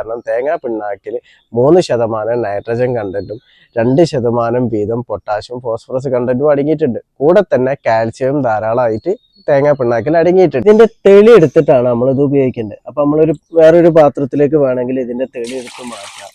കാരണം തേങ്ങാ പിണ്ണാക്കിൽ മൂന്ന് ശതമാനം നൈട്രജൻ കണ്ടന്റും രണ്ട് ശതമാനം വീതം പൊട്ടാഷ്യം ഫോസ്ഫറസ് കണ്ടന്റും അടങ്ങിയിട്ടുണ്ട്. കൂടെ തന്നെ കാൽസ്യം ധാരാളമായിട്ട് തേങ്ങാ പിണ്ണാക്കിൽ അടങ്ങിയിട്ടുണ്ട്. ഇതിന്റെ തെളി എടുത്തിട്ടാണ് നമ്മൾ ഇത് ഉപയോഗിക്കേണ്ടത്. അപ്പൊ നമ്മളൊരു വേറൊരു പാത്രത്തിലേക്ക് വേണമെങ്കിൽ ഇതിന്റെ തെളി എടുത്ത് മാറ്റാം.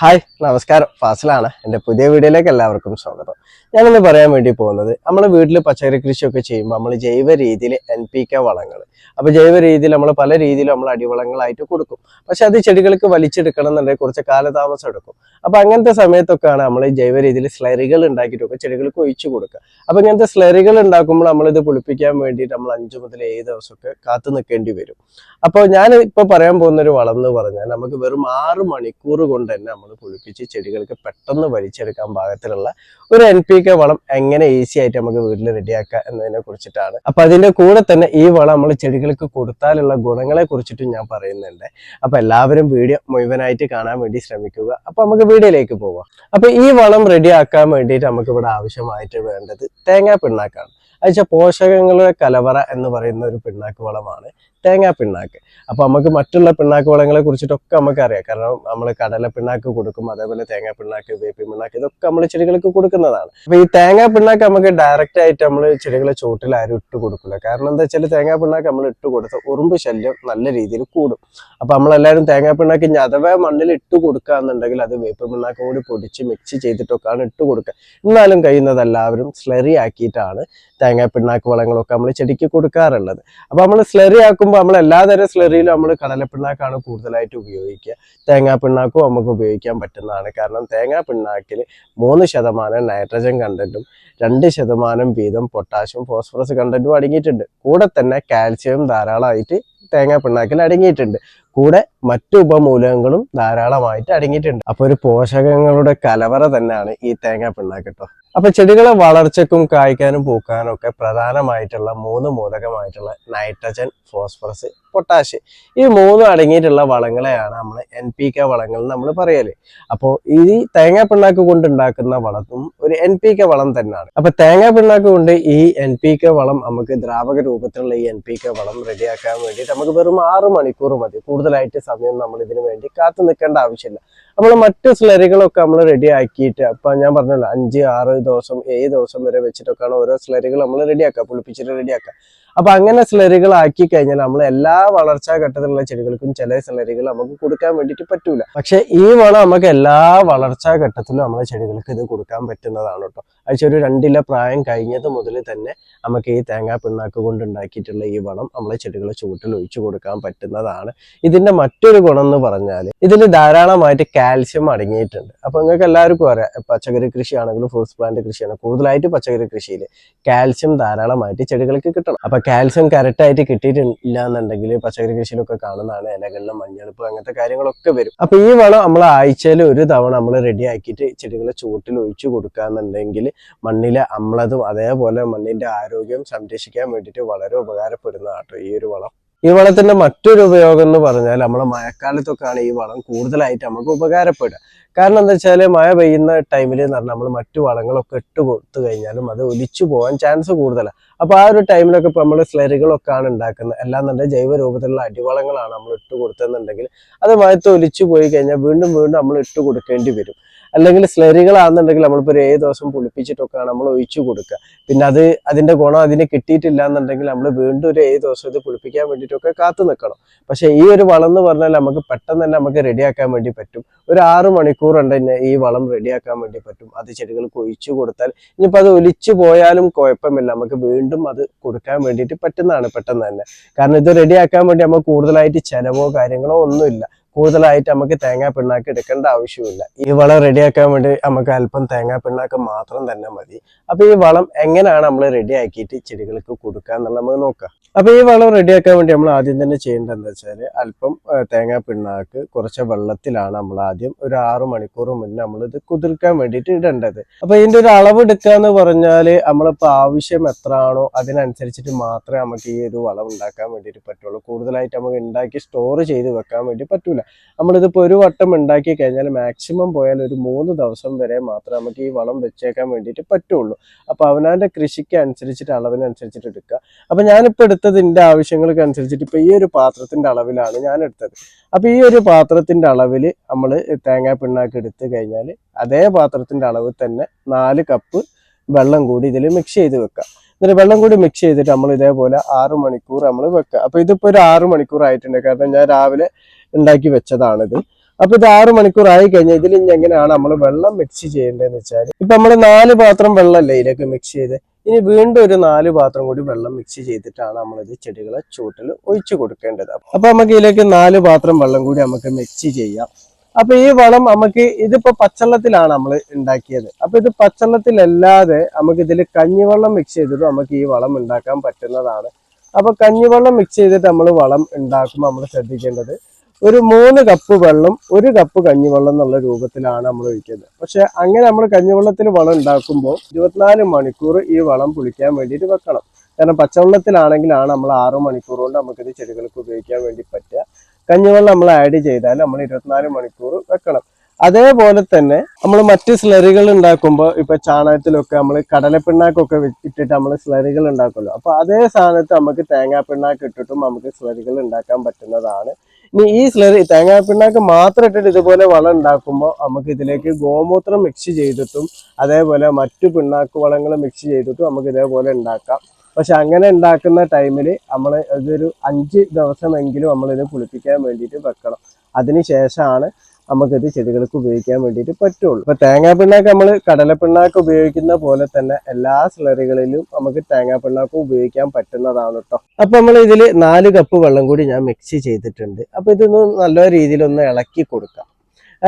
ഹായ് നമസ്കാരം. ഫാസിലാണ്. എന്റെ പുതിയ വീഡിയോയിലേക്ക് എല്ലാവർക്കും സ്വാഗതം. ഞാനിന്ന് പറയാൻ വേണ്ടി പോകുന്നത് നമ്മൾ വീട്ടിൽ പച്ചക്കറി കൃഷിയൊക്കെ ചെയ്യുമ്പോൾ നമ്മൾ ജൈവ രീതിയിൽ എൻ പി കെ വളങ്ങൾ അപ്പോൾ ജൈവ രീതിയിൽ നമ്മൾ പല രീതിയിലും നമ്മൾ അടിവളങ്ങളായിട്ട് കൊടുക്കും. പക്ഷെ അത് ചെടികൾക്ക് വലിച്ചെടുക്കണം എന്നുണ്ടെങ്കിൽ കുറച്ച് കാലതാമസം എടുക്കും. അപ്പോൾ അങ്ങനത്തെ സമയത്തൊക്കെയാണ് നമ്മൾ ജൈവ രീതിയിൽ സ്ലറികൾ ഉണ്ടാക്കിയിട്ടൊക്കെ ചെടികൾക്ക് ഒഴിച്ചു കൊടുക്കുക. അപ്പോൾ ഇങ്ങനത്തെ സ്ലറികൾ ഉണ്ടാക്കുമ്പോൾ നമ്മളിത് പുളിപ്പിക്കാൻ വേണ്ടിയിട്ട് നമ്മൾ അഞ്ച് മുതൽ ഏഴ് ദിവസമൊക്കെ കാത്തു നിൽക്കേണ്ടി വരും. അപ്പോൾ ഞാൻ ഇപ്പോൾ പറയാൻ പോകുന്ന ഒരു വളം എന്ന് പറഞ്ഞാൽ നമുക്ക് വെറും ആറ് മണിക്കൂർ കൊണ്ട് തന്നെ നമ്മൾ പുളിപ്പിച്ച് ചെടികൾക്ക് പെട്ടെന്ന് വലിച്ചെടുക്കാൻ പാകത്തിലുള്ള ഒരു എൻ പി കെ വളം എങ്ങനെ ഈസി ആയിട്ട് നമുക്ക് വീട്ടിൽ റെഡിയാക്കാം എന്നതിനെ കുറിച്ചിട്ടാണ്. അപ്പൊ അതിന്റെ കൂടെ തന്നെ ഈ വളം നമ്മൾ ചെടികൾക്ക് കൊടുത്താലുള്ള ഗുണങ്ങളെ കുറിച്ചിട്ടും ഞാൻ പറയുന്നുണ്ട്. അപ്പൊ എല്ലാവരും വീഡിയോ മുഴുവനായിട്ട് കാണാൻ വേണ്ടി ശ്രമിക്കുക. അപ്പൊ നമുക്ക് വീഡിയോയിലേക്ക് പോവാം. അപ്പൊ ഈ വളം റെഡിയാക്കാൻ വേണ്ടിയിട്ട് നമുക്ക് ഇവിടെ ആവശ്യമായിട്ട് വേണ്ടത് തേങ്ങാ പിണ്ണാക്കാണ്. അയച്ച പോഷകങ്ങളുടെ കലവറ എന്ന് പറയുന്ന ഒരു പിണ്ണാക്ക് വളമാണ് തേങ്ങാ പിണ്ണാക്ക്. അപ്പൊ നമുക്ക് മറ്റുള്ള പിണ്ണാക്ക് വളങ്ങളെ കുറിച്ചിട്ടൊക്കെ നമുക്ക് അറിയാം കാരണം നമ്മൾ കടല പിണ്ണാക്ക് കൊടുക്കും അതേപോലെ തേങ്ങാ പിണ്ണാക്ക് വേപ്പി പിണ്ണാക്ക് ഇതൊക്കെ നമ്മൾ ചെടികൾക്ക് കൊടുക്കുന്നതാണ്. അപ്പൊ ഈ തേങ്ങാ പിണ്ണാക്ക് നമുക്ക് ഡയറക്റ്റ് ആയിട്ട് നമ്മൾ ചെടികളെ ചോട്ടിൽ ആരും ഇട്ട് കൊടുക്കില്ല കാരണം എന്താ വെച്ചാൽ തേങ്ങാ പിണ്ണാക്ക് നമ്മൾ ഇട്ട് കൊടുത്ത ഉറുമ്പ് ശല്യം നല്ല രീതിയിൽ കൂടും. അപ്പൊ നമ്മളെല്ലാവരും തേങ്ങാ പിണ്ണാക്ക് അഥവാ മണ്ണിൽ ഇട്ട് കൊടുക്കുക എന്നുണ്ടെങ്കിൽ അത് വേപ്പ് പിണ്ണാക്കും കൂടി പൊടിച്ച് മിക്സ് ചെയ്തിട്ടൊക്കെയാണ് ഇട്ട് കൊടുക്കുക എന്നാലും കഴിയുന്നത് എല്ലാവരും സ്ലറി ആക്കിയിട്ടാണ് തേങ്ങാ പിണ്ണാക്ക് വളങ്ങളൊക്കെ നമ്മൾ ചെടിക്ക് കൊടുക്കാറുള്ളത്. അപ്പൊ നമ്മൾ സ്ലറി ആക്കുമ്പോൾ നമ്മൾ എല്ലാതരം സ്ലറിയിലും നമ്മൾ കടലപ്പിണ്ണാക്കാണ് കൂടുതലായിട്ട് ഉപയോഗിക്കുക. തേങ്ങാ പിണ്ണാക്കും നമുക്ക് ഉപയോഗിക്കാൻ പറ്റുന്നതാണ്. കാരണം തേങ്ങാ പിണ്ണാക്കിൽ മൂന്ന് ശതമാനം നൈട്രജൻ കണ്ടന്റും രണ്ട് ശതമാനം വീതം പൊട്ടാഷ്യം ഫോസ്ഫറസ് കണ്ടന്റും അടങ്ങിയിട്ടുണ്ട്. കൂടെ തന്നെ കാൽസ്യം ധാരാളമായിട്ട് തേങ്ങാ പിണ്ണാക്കിൽ അടങ്ങിയിട്ടുണ്ട്. കൂടെ മറ്റു ഉപമൂലകങ്ങളും ധാരാളമായിട്ട് അടങ്ങിയിട്ടുണ്ട്. അപ്പൊ ഒരു പോഷകങ്ങളുടെ കലവറ തന്നെയാണ് ഈ തേങ്ങാ പിണ്ണാക്ക് കേട്ടോ അപ്പൊ ചെടികളെ വളർച്ചക്കും കായ്ക്കാനും പൂക്കാനും ഒക്കെ പ്രധാനമായിട്ടുള്ള മൂന്ന് മൂലകമായിട്ടുള്ള നൈട്രജൻ ഫോസ്ഫറസ് പൊട്ടാഷ് ഈ മൂന്നും അടങ്ങിയിട്ടുള്ള വളങ്ങളെയാണ് നമ്മൾ എൻ പി കെ വളങ്ങൾ നമ്മൾ പറയൽ. അപ്പോൾ ഈ തേങ്ങാ പിണ്ണാക്ക് കൊണ്ട് ഉണ്ടാക്കുന്ന വളത്തും ഒരു എൻ പി കെ വളം തന്നെയാണ്. അപ്പൊ തേങ്ങാ പിണ്ണാക്ക് കൊണ്ട് ഈ എൻ പി കെ വളം നമുക്ക് ദ്രാവക രൂപത്തിലുള്ള ഈ എൻ പി കെ വളം റെഡിയാക്കാൻ വേണ്ടിയിട്ട് നമുക്ക് വെറും ആറ് മണിക്കൂർ മതി. കൂടുതലായിട്ട് സമയം നമ്മൾ ഇതിന് വേണ്ടി കാത്തു നിൽക്കേണ്ട ആവശ്യമില്ല. നമ്മൾ മറ്റ് സ്ലറികളൊക്കെ നമ്മൾ റെഡി ആക്കിയിട്ട് അപ്പൊ ഞാൻ പറഞ്ഞല്ലോ അഞ്ച് ആറ് ദിവസം ഏഴ് ദിവസം വരെ വെച്ചിട്ടൊക്കെയാണ് ഓരോ സ്ലറികൾ നമ്മൾ റെഡിയാക്കുക പുളിപ്പിച്ചിട്ട് റെഡിയാക്കുക അപ്പൊ അങ്ങനെ സിലറികൾ ആക്കി കഴിഞ്ഞാൽ നമ്മൾ എല്ലാ വളർച്ചാ ഘട്ടത്തിലുള്ള ചെടികൾക്കും ചില സ്ലറികൾ നമുക്ക് കൊടുക്കാൻ വേണ്ടിയിട്ട് പറ്റൂല. പക്ഷെ ഈ വളം നമുക്ക് എല്ലാ വളർച്ചാ ഘട്ടത്തിലും നമ്മളെ ചെടികൾക്ക് ഇത് കൊടുക്കാൻ പറ്റുന്നതാണ് കേട്ടോ. അയച്ച ഒരു രണ്ടില പ്രായം കഴിഞ്ഞത് മുതൽ തന്നെ നമുക്ക് ഈ തേങ്ങാ പിണ്ണാക്ക് കൊണ്ട് ഉണ്ടാക്കിയിട്ടുള്ള ഈ വളം നമ്മളെ ചെടികളെ ചുവട്ടിൽ ഒഴിച്ചു കൊടുക്കാൻ പറ്റുന്നതാണ്. ഇതിന്റെ മറ്റൊരു ഗുണം എന്ന് പറഞ്ഞാൽ ഇതിൽ ധാരാളമായിട്ട് കാൽസ്യം അടങ്ങിയിട്ടുണ്ട്. അപ്പൊ നിങ്ങൾക്ക് എല്ലാവർക്കും അറിയാം പച്ചക്കറി കൃഷിയാണെങ്കിലും ഫ്രൂട്ട്സ് പ്ലാന്റ് കൃഷിയാണ് കൂടുതലായിട്ട് പച്ചക്കറി കൃഷിയിൽ കാൽസ്യം ധാരാളമായിട്ട് ചെടികൾക്ക് കിട്ടണം. അപ്പൊ കാൽസ്യം കറക്റ്റ് ആയിട്ട് കിട്ടിയിട്ടില്ല എന്നുണ്ടെങ്കിൽ പച്ചക്കറി കൃഷിയിലൊക്കെ കാണുന്നതാണ് ഇലകളിലും മഞ്ഞളിപ്പ് അങ്ങനത്തെ കാര്യങ്ങളൊക്കെ വരും. അപ്പൊ ഈ വളം നമ്മൾ ആഴ്ചയിൽ ഒരു തവണ നമ്മൾ റെഡി ആക്കിയിട്ട് ചെടികളെ ചുവട്ടിൽ ഒഴിച്ചു കൊടുക്കാന്നുണ്ടെങ്കിൽ മണ്ണിലെ അമ്ലതും അതേപോലെ മണ്ണിന്റെ ആരോഗ്യം സംരക്ഷിക്കാൻ വേണ്ടിയിട്ട് വളരെ ഉപകാരപ്പെടുന്നതാട്ടോ ഈ ഒരു വളം. ഈ വളത്തിന്റെ മറ്റൊരു ഉപയോഗം എന്ന് പറഞ്ഞാൽ നമ്മൾ മഴക്കാലത്തൊക്കെയാണ് ഈ വളം കൂടുതലായിട്ട് നമുക്ക് ഉപകാരപ്പെടുക. കാരണം എന്താ വെച്ചാൽ മഴ പെയ്യുന്ന ടൈമിൽ എന്ന് പറഞ്ഞാൽ നമ്മൾ മറ്റു വളങ്ങളൊക്കെ ഇട്ട് കൊടുത്തു കഴിഞ്ഞാലും അത് ഒലിച്ചു പോകാൻ ചാൻസ് കൂടുതലാണ് അപ്പൊ ആ ഒരു ടൈമിലൊക്കെ ഇപ്പൊ നമ്മൾ സ്ലറികളൊക്കെ ആണ് ഉണ്ടാക്കുന്നത്. അല്ലാന്നുണ്ടെങ്കിൽ ജൈവ രൂപത്തിലുള്ള അടിവളങ്ങളാണ് നമ്മൾ ഇട്ട് കൊടുത്തെന്നുണ്ടെങ്കിൽ അത് മഴത്ത് ഒലിച്ചു പോയി കഴിഞ്ഞാൽ വീണ്ടും വീണ്ടും നമ്മൾ ഇട്ട് കൊടുക്കേണ്ടി വരും. അല്ലെങ്കിൽ സ്ലറികളാണെന്നുണ്ടെങ്കിൽ നമ്മളിപ്പോൾ ഒരു ഏഴ് ദിവസം പുളിപ്പിച്ചിട്ടൊക്കെയാണ് നമ്മൾ ഒഴിച്ചു കൊടുക്കുക. പിന്നെ അത് അതിന്റെ ഗുണം അതിന് കിട്ടിയിട്ടില്ല എന്നുണ്ടെങ്കിൽ നമ്മൾ വീണ്ടും ഒരു ഏഴ് ദിവസം ഇത് പുളിപ്പിക്കാൻ വേണ്ടിയിട്ടൊക്കെ കാത്തു നിൽക്കണം. പക്ഷേ ഈ ഒരു വളം എന്ന് പറഞ്ഞാൽ നമുക്ക് പെട്ടെന്ന് തന്നെ നമുക്ക് റെഡിയാക്കാൻ വേണ്ടി പറ്റും. ഒരു ആറ് മണിക്കൂർ ഉണ്ട് തന്നെ ഈ വളം റെഡിയാക്കാൻ വേണ്ടി പറ്റും. അത് ചെടികൾക്ക് ഒഴിച്ചു കൊടുത്താൽ ഇനിയിപ്പോൾ അത് ഒലിച്ചു പോയാലും കുഴപ്പമില്ല. നമുക്ക് വീണ്ടും അത് കൊടുക്കാൻ വേണ്ടിയിട്ട് പറ്റുന്നതാണ് പെട്ടെന്ന് തന്നെ. കാരണം ഇത് റെഡിയാക്കാൻ വേണ്ടി നമുക്ക് കൂടുതലായിട്ട് ചിലവോ കാര്യങ്ങളോ ഒന്നുമില്ല. കൂടുതലായിട്ട് നമുക്ക് തേങ്ങാ പിണ്ണാക്ക് എടുക്കേണ്ട ആവശ്യമില്ല ഈ വളം റെഡിയാക്കാൻ വേണ്ടി നമുക്ക് അല്പം തേങ്ങാ പിണ്ണാക്ക് മാത്രം തന്നെ മതി. അപ്പൊ ഈ വളം എങ്ങനെയാണ് നമ്മൾ റെഡി ആക്കിയിട്ട് ചെടികൾക്ക് കൊടുക്കുക എന്നുള്ളത് നമുക്ക് നോക്കാം. അപ്പൊ ഈ വളം റെഡിയാക്കാൻ വേണ്ടി നമ്മൾ ആദ്യം തന്നെ ചെയ്യേണ്ടത് എന്താ വെച്ചാൽ അല്പം തേങ്ങാ പിണ്ണാക്ക് കുറച്ച് വെള്ളത്തിലാണ് നമ്മൾ ആദ്യം ഒരു ആറു മണിക്കൂർ മുന്നേ നമ്മൾ ഇത് കുതിർക്കാൻ വേണ്ടിയിട്ട് ഇടേണ്ടത്. അപ്പൊ ഇതിന്റെ ഒരു അളവ് എടുക്കുക എന്ന് പറഞ്ഞാൽ നമ്മളിപ്പോ ആവശ്യം എത്ര ആണോ അതിനനുസരിച്ചിട്ട് മാത്രമേ നമുക്ക് ഈ ഒരു വളം ഉണ്ടാക്കാൻ വേണ്ടിയിട്ട് പറ്റുള്ളൂ. കൂടുതലായിട്ട് നമുക്ക് ഉണ്ടാക്കി സ്റ്റോർ ചെയ്ത് വെക്കാൻ വേണ്ടി പറ്റൂല. ഉണ്ടാവില്ല. നമ്മളിതിപ്പോൾ ഒരു വട്ടം ഉണ്ടാക്കി കഴിഞ്ഞാൽ മാക്സിമം പോയാൽ ഒരു മൂന്ന് ദിവസം വരെ മാത്രമേ നമുക്ക് ഈ വളം വെച്ചേക്കാൻ വേണ്ടിയിട്ട് പറ്റുള്ളൂ. അപ്പോൾ അവനവന്റെ കൃഷിക്ക് അനുസരിച്ചിട്ട് അളവിനനുസരിച്ചിട്ട് എടുക്കുക. അപ്പോൾ ഞാനിപ്പോൾ എടുത്തത് എന്റെ ആവശ്യങ്ങൾക്ക് അനുസരിച്ചിട്ട് ഇപ്പോൾ ഈ ഒരു പാത്രത്തിന്റെ അളവിലാണ് ഞാൻ എടുത്തത്. അപ്പോൾ ഈ ഒരു പാത്രത്തിന്റെ അളവിൽ നമ്മൾ തേങ്ങാ പിണ്ണാക്ക് എടുത്തു കഴിഞ്ഞാൽ അതേ പാത്രത്തിന്റെ അളവ് തന്നെ നാല് കപ്പ് വെള്ളം കൂടി ഇതിൽ മിക്സ് ചെയ്ത് വെക്കുക. എന്നിട്ട് വെള്ളം കൂടി മിക്സ് ചെയ്തിട്ട് നമ്മൾ ഇതേപോലെ ആറു മണിക്കൂർ നമ്മൾ വെക്കുക. അപ്പോൾ ഇതിപ്പോൾ ഒരു ആറു മണിക്കൂർ ആയിട്ടുണ്ട് കാരണം ഞാൻ രാവിലെ ഉണ്ടാക്കി വെച്ചതാണിത്. അപ്പൊ ഇത് ആറു മണിക്കൂർ ആയി കഴിഞ്ഞാൽ ഇതിൽ ഇനി എങ്ങനെയാണ് നമ്മൾ വെള്ളം മിക്സ് ചെയ്യേണ്ടതെന്ന് വെച്ചാൽ ഇപ്പൊ നമ്മൾ നാല് പാത്രം വെള്ളമല്ലേ ഇതിലേക്ക് മിക്സ് ചെയ്ത്? ഇനി വീണ്ടും ഒരു നാല് പാത്രം കൂടി വെള്ളം മിക്സ് ചെയ്തിട്ടാണ് നമ്മളിത് ചെടികളെ ചൂട്ടിൽ ഒഴിച്ചു കൊടുക്കേണ്ടത്. അപ്പൊ നമുക്ക് ഇതിലേക്ക് നാല് പാത്രം വെള്ളം കൂടി നമുക്ക് മിക്സ് ചെയ്യാം. അപ്പൊ ഈ വളം നമുക്ക് ഇതിപ്പോ പച്ചവെള്ളത്തിലാണ് നമ്മൾ ഉണ്ടാക്കിയത്. അപ്പൊ ഇത് പച്ചവെള്ളത്തിലല്ലാതെ നമുക്ക് ഇതിൽ കഞ്ഞിവെള്ളം മിക്സ് ചെയ്തിട്ട് നമുക്ക് ഈ വളം ഉണ്ടാക്കാൻ പറ്റുന്നതാണ്. അപ്പൊ കഞ്ഞിവെള്ളം മിക്സ് ചെയ്തിട്ട് നമ്മൾ വളം ഉണ്ടാക്കുമ്പോൾ നമ്മൾ ശ്രദ്ധിക്കേണ്ടത് ഒരു മൂന്ന് കപ്പ് വെള്ളം ഒരു കപ്പ് കഞ്ഞിവെള്ളം എന്നുള്ള രൂപത്തിലാണ് നമ്മൾ ഒഴിക്കുന്നത്. പക്ഷെ അങ്ങനെ നമ്മൾ കഞ്ഞിവെള്ളത്തിൽ വളം ഉണ്ടാക്കുമ്പോൾ ഇരുപത്തിനാല് മണിക്കൂർ ഈ വളം പുളിക്കാൻ വേണ്ടിയിട്ട് വെക്കണം. കാരണം പച്ചവെള്ളത്തിലാണെങ്കിലാണ് നമ്മൾ ആറ് മണിക്കൂർ കൊണ്ട് നമുക്കിത് ചെടികൾക്ക് ഉപയോഗിക്കാൻ വേണ്ടി പറ്റുക. കഞ്ഞിവെള്ളം നമ്മൾ ആഡ് ചെയ്താൽ നമ്മൾ ഇരുപത്തിനാല് മണിക്കൂർ വെക്കണം. അതേപോലെ തന്നെ നമ്മൾ മറ്റ് സ്ലറികൾ ഉണ്ടാക്കുമ്പോൾ ഇപ്പൊ ചാണകത്തിലൊക്കെ നമ്മൾ കടലപ്പിണ്ണാക്കൊക്കെ ഇട്ടിട്ട് നമ്മൾ സ്ലറികൾ ഉണ്ടാക്കുമല്ലോ. അപ്പൊ അതേ സാധനത്ത് നമുക്ക് തേങ്ങാ പിണ്ണാക്ക് ഇട്ടിട്ടും നമുക്ക് സ്ലറികൾ ഉണ്ടാക്കാൻ പറ്റുന്നതാണ്. ഇനി ഈ സ്ലറി തേങ്ങാ പിണ്ണാക്ക് മാത്രം ഇട്ടിട്ട് ഇതുപോലെ വളം ഉണ്ടാക്കുമ്പോൾ നമുക്ക് ഇതിലേക്ക് ഗോമൂത്രം മിക്സ് ചെയ്തിട്ടും അതേപോലെ മറ്റു പിണ്ണാക്ക് വളങ്ങൾ മിക്സ് ചെയ്തിട്ടും നമുക്ക് ഇതേപോലെ ഉണ്ടാക്കാം. പക്ഷെ അങ്ങനെ ഉണ്ടാക്കുന്ന ടൈമിൽ നമ്മൾ ഇതൊരു അഞ്ച് ദിവസമെങ്കിലും നമ്മളിത് കുളിപ്പിക്കാൻ വേണ്ടിയിട്ട് വെക്കണം. അതിന് ശേഷമാണ് നമുക്കിത് ചെടികൾക്ക് ഉപയോഗിക്കാൻ വേണ്ടിയിട്ട് പറ്റുള്ളൂ. ഇപ്പൊ തേങ്ങാ പിണ്ണാക്ക് നമ്മൾ കടല പിണ്ണാക്ക് ഉപയോഗിക്കുന്ന പോലെ തന്നെ എല്ലാ സ്ലറികളിലും നമുക്ക് തേങ്ങാ പിണ്ണാക്ക് ഉപയോഗിക്കാൻ പറ്റുന്നതാണ് കേട്ടോ അപ്പൊ നമ്മൾ ഇതിൽ നാല് കപ്പ് വെള്ളം കൂടി ഞാൻ മിക്സ് ചെയ്തിട്ടുണ്ട്. അപ്പൊ ഇതൊന്ന് നല്ല രീതിയിൽ ഒന്ന് ഇളക്കി കൊടുക്കാം.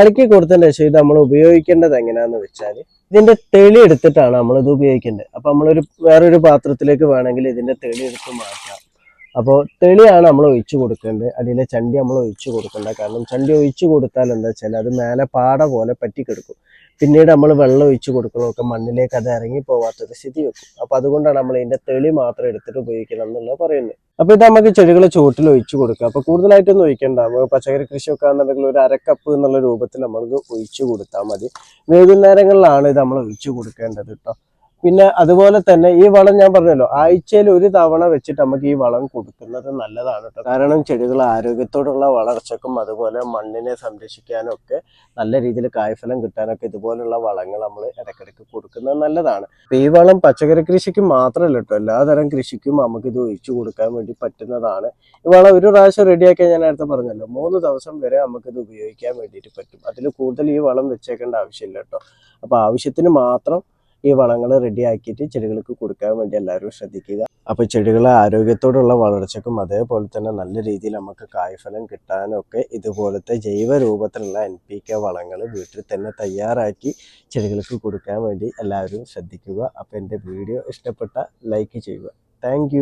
ഇളക്കി കൊടുത്തതിന് ശേഷം ഇത് നമ്മൾ ഉപയോഗിക്കേണ്ടത് എങ്ങനെയാന്ന് വെച്ചാൽ ഇതിന്റെ തെളി എടുത്തിട്ടാണ് നമ്മൾ ഇത് ഉപയോഗിക്കേണ്ടത്. അപ്പൊ നമ്മളൊരു വേറൊരു പാത്രത്തിലേക്ക് വേണമെങ്കിൽ ഇതിന്റെ തെളി എടുത്ത് മാറ്റാം. അപ്പോൾ തെളിയാണ് നമ്മൾ ഒഴിച്ചു കൊടുക്കേണ്ടത്. അടിയിലെ ചണ്ടി നമ്മൾ ഒഴിച്ചു കൊടുക്കേണ്ട. കാരണം ചണ്ടി ഒഴിച്ചു കൊടുത്താൽ എന്താ വെച്ചാൽ അത് മേലെ പാട പോലെ പറ്റിക്കെടുക്കും. പിന്നീട് നമ്മൾ വെള്ളം ഒഴിച്ചു കൊടുക്കണമൊക്കെ മണ്ണിലേക്ക് അത് ഇറങ്ങി പോവാത്തൊരു സ്ഥിതി വെക്കും. അപ്പൊ അതുകൊണ്ടാണ് നമ്മൾ ഇതിന്റെ തെളി മാത്രം എടുത്തിട്ട് ഉപയോഗിക്കണം എന്നുള്ളത് പറയുന്നത്. അപ്പോൾ ഇത് നമുക്ക് ചെടികളെ ചുവട്ടിൽ ഒഴിച്ചു കൊടുക്കുക അപ്പോൾ കൂടുതലായിട്ടൊന്നും ഒഴിക്കണ്ട. നമുക്ക് പച്ചക്കറി കൃഷിയൊക്കെ ആണെന്നുണ്ടെങ്കിൽ ഒരു അരക്കപ്പ് എന്നുള്ള രൂപത്തിൽ നമ്മൾക്ക് ഒഴിച്ചു കൊടുത്താൽ മതി. വൈകുന്നേരങ്ങളിലാണ് ഇത് നമ്മൾ ഒഴിച്ചു കൊടുക്കേണ്ടത് കേട്ടോ പിന്നെ അതുപോലെ തന്നെ ഈ വളം ഞാൻ പറഞ്ഞല്ലോ ആഴ്ചയിൽ ഒരു തവണ വെച്ചിട്ട് നമുക്ക് ഈ വളം കൊടുക്കുന്നത് നല്ലതാണ് കാരണം ചെടികൾ ആരോഗ്യത്തോടുള്ള വളർച്ചക്കും അതുപോലെ മണ്ണിനെ സംരക്ഷിക്കാനും ഒക്കെ നല്ല രീതിയിൽ കായ്ഫലം കിട്ടാനൊക്കെ ഇതുപോലുള്ള വളങ്ങൾ നമ്മൾ ഇടയ്ക്കിടയ്ക്ക് കൊടുക്കുന്നത് നല്ലതാണ്. ഈ വളം പച്ചക്കറി കൃഷിക്ക് മാത്രമല്ല കേട്ടോ എല്ലാതരം കൃഷിക്കും നമുക്ക് ഇത് ഒഴിച്ചു കൊടുക്കാൻ വേണ്ടി പറ്റുന്നതാണ്. ഈ വളം ഒരു പ്രാവശ്യം റെഡിയാക്കാൻ ഞാൻ നേരത്തെ പറഞ്ഞല്ലോ മൂന്ന് ദിവസം വരെ നമുക്കിത് ഉപയോഗിക്കാൻ വേണ്ടിയിട്ട് പറ്റും. അതിൽ കൂടുതൽ ഈ വളം വെച്ചേക്കേണ്ട ആവശ്യമില്ല കേട്ടോ അപ്പോൾ ആവശ്യത്തിന് മാത്രം ഈ വളങ്ങൾ റെഡിയാക്കിയിട്ട് ചെടികൾക്ക് കൊടുക്കാൻ വേണ്ടി എല്ലാവരും ശ്രദ്ധിക്കുക. അപ്പോൾ ചെടികളെ ആരോഗ്യത്തോടുള്ള വളർച്ചക്കും അതേപോലെ തന്നെ നല്ല രീതിയിൽ നമുക്ക് കായ്ഫലം കിട്ടാനൊക്കെ ഇതുപോലത്തെ ജൈവ രൂപത്തിലുള്ള എൻ പി കെ വളങ്ങൾ വീട്ടിൽ തന്നെ തയ്യാറാക്കി ചെടികൾക്ക് കൊടുക്കാൻ വേണ്ടി എല്ലാവരും ശ്രദ്ധിക്കുക. അപ്പോൾ എന്റെ വീഡിയോ ഇഷ്ടപ്പെട്ട ലൈക്ക് ചെയ്യുക. താങ്ക്